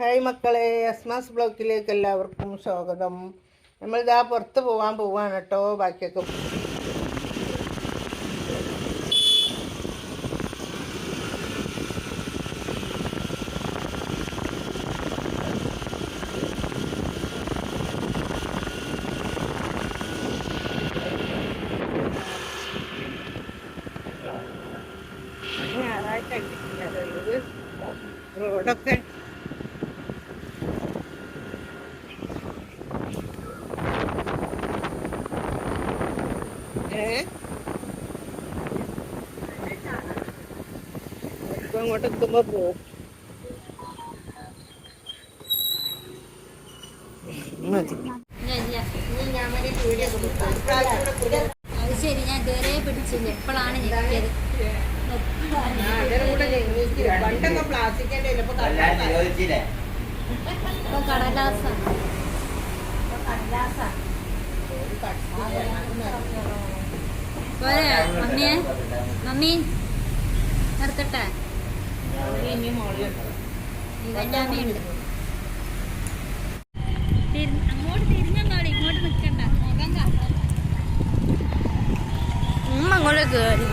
Hi മക്കളെ എസ്മാസ് ബ്ലോക്കിലേക്ക് എല്ലാവർക്കും സ്വാഗതം. നമ്മളിതാ പുറത്ത് പോകാൻ പോവാണ് കേട്ടോ ബാക്കിയൊക്കെ ഞായറാഴ്ച റോഡൊക്കെ ഏ ഇപ്പൊ അങ്ങോട്ട് എത്തുമ്പോ പോവും മതി. അത് ശരി ഞാൻ ഇതുവരെ പിടിച്ചില്ല. എപ്പോഴാണ് ഞെക്കിയത്. പണ്ടൊക്കെ പ്ലാസ്റ്റിക്കിന്റെ ഇപ്പൊ പോരെ മമ്മിയെ മമ്മി നിർത്തട്ടെ? ഇവന്റാമ്മയുണ്ട്. അങ്ങോട്ട് തിരിഞ്ഞോളി ഇങ്ങോട്ട് നിൽക്കണ്ട മുഖം ഉമ്മ അങ്ങോട്ട് കേറി.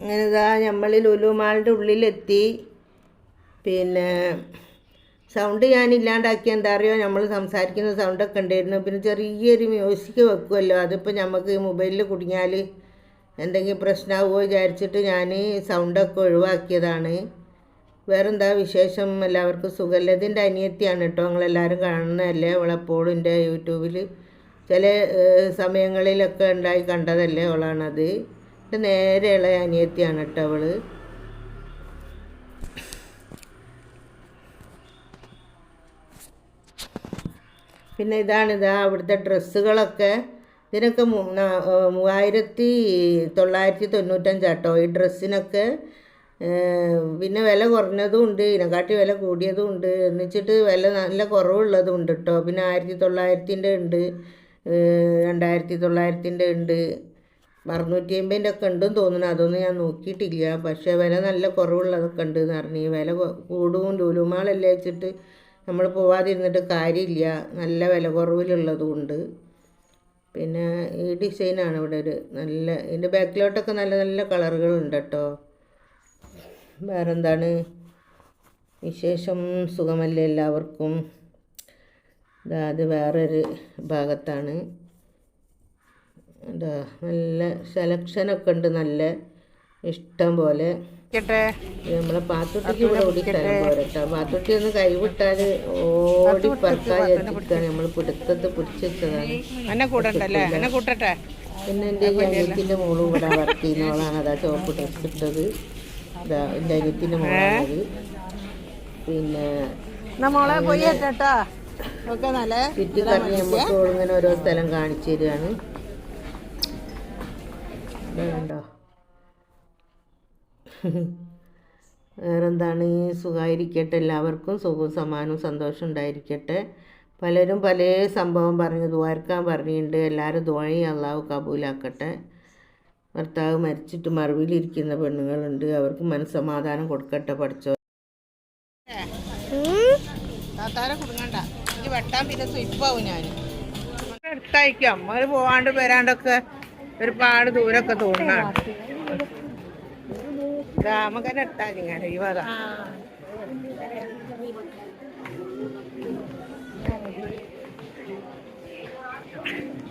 അങ്ങനെ ഇതാ നമ്മൾ ലുലുമാളിന്റെ ഉള്ളിലെത്തി. പിന്നെ സൗണ്ട് ഞാൻ ഇല്ലാണ്ടാക്കി എന്താ അറിയോ? നമ്മൾ സംസാരിക്കുന്ന സൗണ്ടൊക്കെ ഉണ്ടായിരുന്നു. പിന്നെ ചെറിയൊരു മ്യൂസിക് വെക്കുമല്ലോ അതിപ്പോൾ നമുക്ക് മൊബൈലിൽ കുടുങ്ങിയാൽ എന്തെങ്കിലും പ്രശ്നമാവുമോ വിചാരിച്ചിട്ട് ഞാൻ സൗണ്ടൊക്കെ ഒഴിവാക്കിയതാണ്. വേറെന്താ വിശേഷം? എല്ലാവർക്കും സുഖമല്ല ഇതിന്റെ അനിയത്തിയാണ് കേട്ടോ നിങ്ങളെല്ലാവരും കാണുന്നതല്ലേ? അവളെപ്പോഴും എന്റെ യൂട്യൂബിൽ ചില സമയങ്ങളിലൊക്കെ ഉണ്ടായി കണ്ടതല്ലേ അവളാണത്. എന്റെ നേരെയുള്ള അനിയത്തിയാണ് കേട്ടോ അവൾ. പിന്നെ ഇതാണ് ഇതാ അവിടുത്തെ ഡ്രസ്സുകളൊക്കെ. ഇതിനൊക്കെ മൂവായിരത്തി തൊള്ളായിരത്തി തൊണ്ണൂറ്റഞ്ചാട്ടോ ഈ ഡ്രസ്സിനൊക്കെ. പിന്നെ വില കുറഞ്ഞതും ഉണ്ട് ഇതിനെക്കാട്ടി വില കൂടിയതും ഉണ്ട്. എന്നുവെച്ചിട്ട് വില നല്ല കുറവുള്ളതും ഉണ്ട് കേട്ടോ പിന്നെ ആയിരത്തി തൊള്ളായിരത്തിന്റെ ഉണ്ട് രണ്ടായിരത്തി തൊള്ളായിരത്തിന്റെ ഉണ്ട്. അറുന്നൂറ്റി അമ്പതിന്റെ ഒക്കെ ഉണ്ടെന്ന് തോന്നുന്നു. അതൊന്നും ഞാൻ നോക്കിയിട്ടില്ല. പക്ഷേ വില നല്ല കുറവുള്ളതൊക്കെ ഉണ്ട് എന്ന് പറഞ്ഞു. വില കൂടും ലുലുമാളല്ലേ വെച്ചിട്ട് നമ്മൾ പോവാതിരുന്നിട്ട് കാര്യമില്ല. നല്ല വില കുറവിലുള്ളതും ഉണ്ട്. പിന്നെ ഈ ഡിസൈനാണ് ഇവിടെ ഒരു നല്ല ഇതിന്റെ ബാക്കിലോട്ടൊക്കെ നല്ല നല്ല കളറുകളുണ്ട് കേട്ടോ വേറെന്താണ്? വിശേഷം? സുഖമല്ലേ എല്ലാവർക്കും? അതായത് അത് വേറൊരു ഭാഗത്താണ്. എന്താ നല്ല സെലക്ഷനൊക്കെ ഉണ്ട്. നല്ല ഇഷ്ടം പോലെ. നമ്മളെ പാത്തുട്ടിക്ക് ഇവിടെ ഓടി സ്ഥലം പോരട്ടോ. പാത്തുട്ടി ഒന്ന് കൈവിട്ടാൽ ഓടി പറക്കാതിരിക്കാൻ നമ്മൾ പിടുത്തത്ത് പിടിച്ചതാണ് പിന്നെ എന്റെ ഈ അനിയത്തിന്റെ മോളും ഇവിടെ വർക്ക് ചെയ്യുന്നവളാണ്. അതാ ചോപ്പ് ഡ്രസ് ഇട്ടത്. എന്റെ അനിയത്തിന്റെ മോളാണത്. പിന്നെ നമ്മളെ പോയി കേട്ടാ ഒക്കെ നല്ല? ചുറ്റിക്കറങ്ങി നമുക്ക് ഇങ്ങനെ ഓരോ സ്ഥലം കാണിച്ചു തരികയാണ് വേണ്ടോ വേറെന്താണ്? സുഖമായിരിക്കട്ടെ എല്ലാവർക്കും. സുഖവും സമാനവും സന്തോഷം ഉണ്ടായിരിക്കട്ടെ. പലരും പല സംഭവം പറഞ്ഞു ദ്വാരക്കാൻ പറഞ്ഞിട്ടുണ്ട്. എല്ലാവരും ദ്വാഴി അള്ളാഹു കബൂലാക്കട്ടെ. ഭർത്താവ് മരിച്ചിട്ട് മറവിലിരിക്കുന്ന പെണ്ണുങ്ങളുണ്ട്. അവർക്ക് മനസ്സമാധാനം കൊടുക്കട്ടെ പഠിച്ചോ. താത്താരെ കുടുങ്ങണ്ട. ഇത് വെട്ടാൻ പിന്നെ സ്വിപ്പാവും ഞാൻ എടുത്തയക്കാം നമ്മൾ പോവാണ്ട് വരാണ്ടൊക്കെ ഒരുപാട് ദൂരമൊക്കെ തോന്നാണ് എടുത്താൽ ഇങ്ങനെ ഈ വക.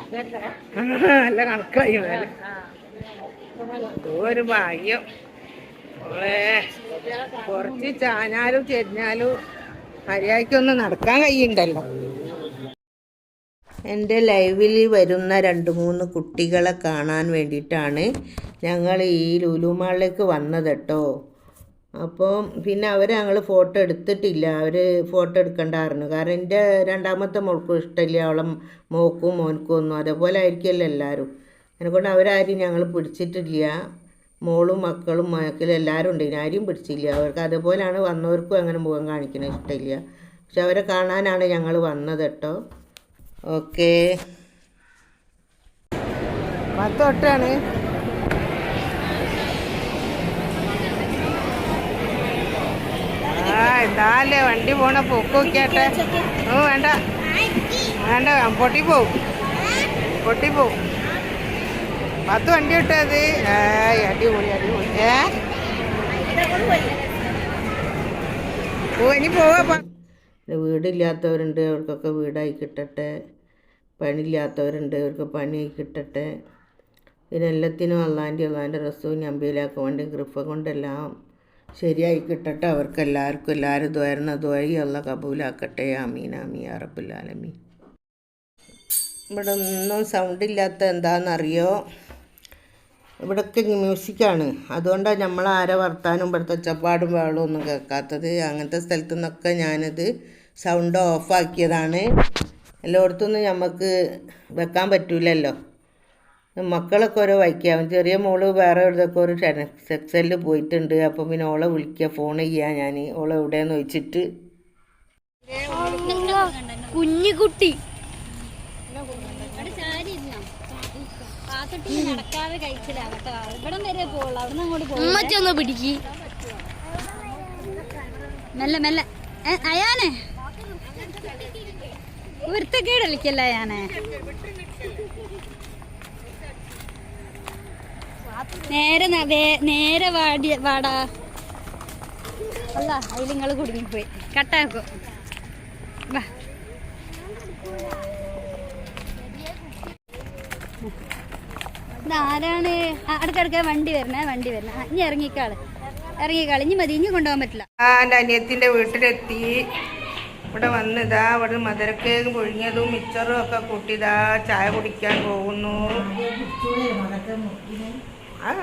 നല്ല കണക്കായി ഒരു ഭാഗ്യം. മോളെ കുറച്ച് ചാഞ്ഞാലും ചെരിഞ്ഞാലും മര്യാദക്കൊന്നും നടക്കാൻ കഴിയുണ്ടല്ലോ. എന്റെ ലൈവിൽ വരുന്ന രണ്ട് മൂന്ന് കുട്ടികളെ കാണാൻ വേണ്ടിയിട്ടാണ് ഞങ്ങൾ ഈ ലുലുമാളിലേക്ക് വന്നത് കേട്ടോ. അപ്പോൾ പിന്നെ അവർ ഞങ്ങൾ ഫോട്ടോ എടുത്തിട്ടില്ല. അവർ ഫോട്ടോ എടുക്കണ്ടായിരുന്നു. കാരണം എന്റെ രണ്ടാമത്തെ മോൾക്കും ഇഷ്ടമില്ല. അവളെ മോക്കും മോനക്കും ഒന്നും. അതേപോലെ ആയിരിക്കുമല്ലോ എല്ലാവരും. അതിനെക്കൊണ്ട് അവരാരും ഞങ്ങൾ പിടിച്ചിട്ടില്ല. മോളും മക്കളും മക്കളും എല്ലാവരും ഉണ്ട്. ആരും പിടിച്ചില്ല. അവർക്ക് അതുപോലെയാണ് വന്നവർക്കും അങ്ങനെ മുഖം കാണിക്കണ ഇഷ്ടമില്ല. പക്ഷെ അവരെ കാണാനാണ് ഞങ്ങൾ വന്നത് കേട്ടോ. ഓക്കെ. പത്തൊട്ടാണ് എന്താല്ലേ? വണ്ടി പോണ പൊക്ക് നോക്കിയാട്ടെ ഓ വേണ്ട. വേണ്ട പൊട്ടി പോവും. പൊട്ടി പോവും. പത്ത് വണ്ടി വിട്ടത് അടിപൊളി അടിപൊളി. ഏ? ഇനി പോവാ വീടില്ലാത്തവരുണ്ട് അവർക്കൊക്കെ വീടായി കിട്ടട്ടെ. പണിയില്ലാത്തവരുണ്ട് അവർക്ക് പണിയായി കിട്ടട്ടെ. ഇതിനെല്ലാത്തിനും അള്ളാന്റെ അള്ളാന്റെ റസവും നമ്പിയിലാക്കാൻ വേണ്ടി കൃപ കൊണ്ടെല്ലാം ശരിയായി കിട്ടട്ടെ. അവർക്ക് എല്ലാവർക്കും എല്ലാവരും ദ്വരുന്ന ദ്വഴി അള്ള കബൂലാക്കട്ടെ. ആമീൻ ആമീ അറബുല്ലാലമീൻ ഇവിടെ ഒന്നും സൗണ്ട് ഇല്ലാത്ത എന്താണെന്നറിയോ ഇവിടൊക്കെ മ്യൂസിക്കാണ്. അതുകൊണ്ടാണ് നമ്മൾ ആരെ വർത്താനും ഇവിടുത്തെ ഒച്ചപ്പാടും വേളും ഒന്നും കേൾക്കാത്തത്. അങ്ങനത്തെ സ്ഥലത്തു നിന്നൊക്കെ ഞാനത് സൗണ്ട് ഓഫാക്കിയതാണ് എല്ലായിടത്തൊന്നും നമുക്ക് വെക്കാൻ പറ്റൂലല്ലോ. മക്കളൊക്കെ ഓരോ വയ്ക്കാം ചെറിയ മോൾ വേറെ എവിടെയൊക്കെ ഒരു സെക്സലിൽ പോയിട്ടുണ്ട്. അപ്പം പിന്നെ ഓളെ വിളിക്കുക ഫോൺ ചെയ്യുക ഞാൻ ഓളെ എവിടെയെന്ന് വെച്ചിട്ട് കുഞ്ഞുകുട്ടി. പാത്തിട്ട് നടക്കാതെ കഴിച്ചില്ല. ഉമ്മച്ചൊന്ന് പിടിക്ക്. മെല്ലെ മെല്ലെ. അയാനെ. വൃത്തക്കേട് കളിക്കല്ല അയാനെ. നേരെ നേരെ വാടി വാടാ. അല്ല അതിൽ നിങ്ങൾ കുടുങ്ങിപ്പോയി. കട്ടാക്കും. വാ. ഇതാരാണ്? അടുക്കടുക്ക വണ്ടി വരണേ വണ്ടി വരണേ. ഇനി ഇറങ്ങിക്കാൾ ഇറങ്ങിക്കാൾ ഇനി മതി ഇനി കൊണ്ടുപോകാൻ പറ്റില്ല. ആ എന്റെ അനിയത്തിന്റെ വീട്ടിലെത്തി. ഇവിടെ വന്നിതാ ഇവിടെ മധുരക്കേക്ക് പുഴുങ്ങിയതും മിച്ചറും ഒക്കെ കൂട്ടിയതാ ചായ കുടിക്കാൻ പോകുന്നു. ആ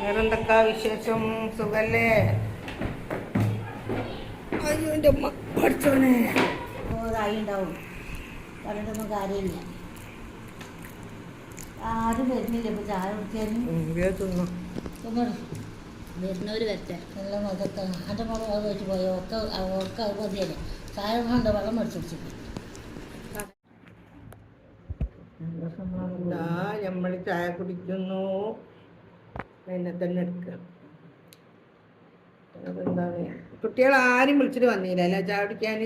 വേറെന്തൊക്കെ വിശേഷം? സുഖല്ലേ? അയ്യോ എന്റെ അമ്മ പഠിച്ചോനെ. ഉണ്ടാവും പറഞ്ഞിട്ടൊന്നും കാര്യമില്ല. ആരും വരുന്നില്ല. ഇപ്പൊ ചായ കുടിക്കാനും. തിന്നു. ഒന്നും വരുന്നവര് വരട്ടെ. എല്ലാം അതൊക്കെ എന്റെ മകൾ അത് വെച്ച് പോയി. ഒക്കെ ഒക്കെ അത് മതിയല്ലേ? ചായ കൊണ്ട് വെള്ളം മേടിച്ചു കുടിച്ചിട്ട്. നമ്മൾ ചായ കുടിക്കുന്നു. അതിനെ തന്നെ എടുക്കുക അതെന്താണ് കുട്ടികൾ ആരും വിളിച്ചിട്ട് വന്നില്ല അല്ല ചായ കുടിക്കാൻ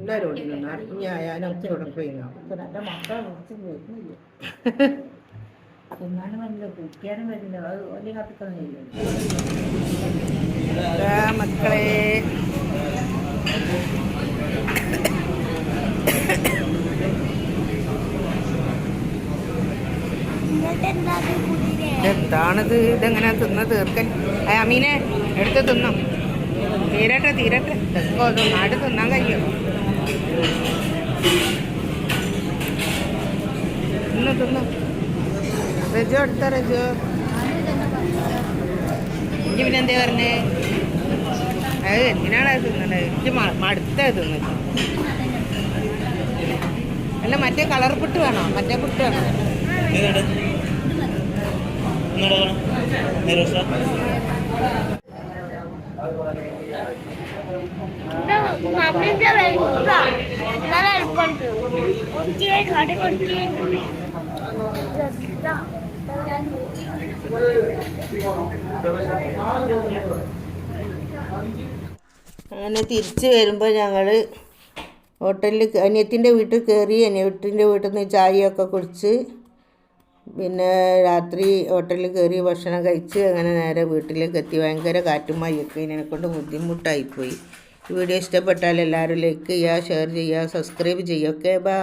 എല്ലാവരും ഓടിക്കുന്നു ആർക്കും ഞാനൊക്കെ ഇവിടെ പോയി എന്റെ മക്കളെ വിളിച്ച് വരുന്നില്ല? തിന്നാനും വരില്ല കുടിക്കാനും വരില്ല അത് വലിയ കത്തിക്കൊന്നുമില്ല മക്കളെ. എന്താണിത് ഇതെങ്ങനെ തിന്ന തീർക്കൻ? അമീനെ എടുത്ത് തിന്നും. തീരട്ടെ തീരട്ടെ. നാട് തിന്നാൻ കഴിയുമോ? തിന്നു തിന്നു. റജോ എടുത്ത റജോ. ഇനി പിന്നെ എന്തേ പറഞ്ഞേ? അത് എന്തിനാണ് അത് എനിക്ക് മടുത്താ തിന്നിട്ട് അല്ല മറ്റേ കളർ പുട്ട് വേണോ? മറ്റേ പുട്ട് വേണോ? അങ്ങനെ തിരിച്ച് വരുമ്പോൾ ഞങ്ങൾ ഹോട്ടലിൽ അനിയത്തിന്റെ വീട്ടിൽ കയറി അനിയത്തിന്റെ വീട്ടിൽ നിന്ന് ചായയൊക്കെ കുടിച്ച് പിന്നെ രാത്രി ഹോട്ടലിൽ കയറി ഭക്ഷണം കഴിച്ച് അങ്ങനെ നേരെ വീട്ടിലേക്ക് എത്തി. ഭയങ്കര കാറ്റും മഴയൊക്കെ ഇതിനെ കൊണ്ട് ബുദ്ധിമുട്ടായിപ്പോയി. വീഡിയോ ഇഷ്ടപ്പെട്ടാൽ എല്ലാവരും ലൈക്ക് ചെയ്യുക ഷെയർ ചെയ്യുക സബ്സ്ക്രൈബ് ചെയ്യുക. Okay bye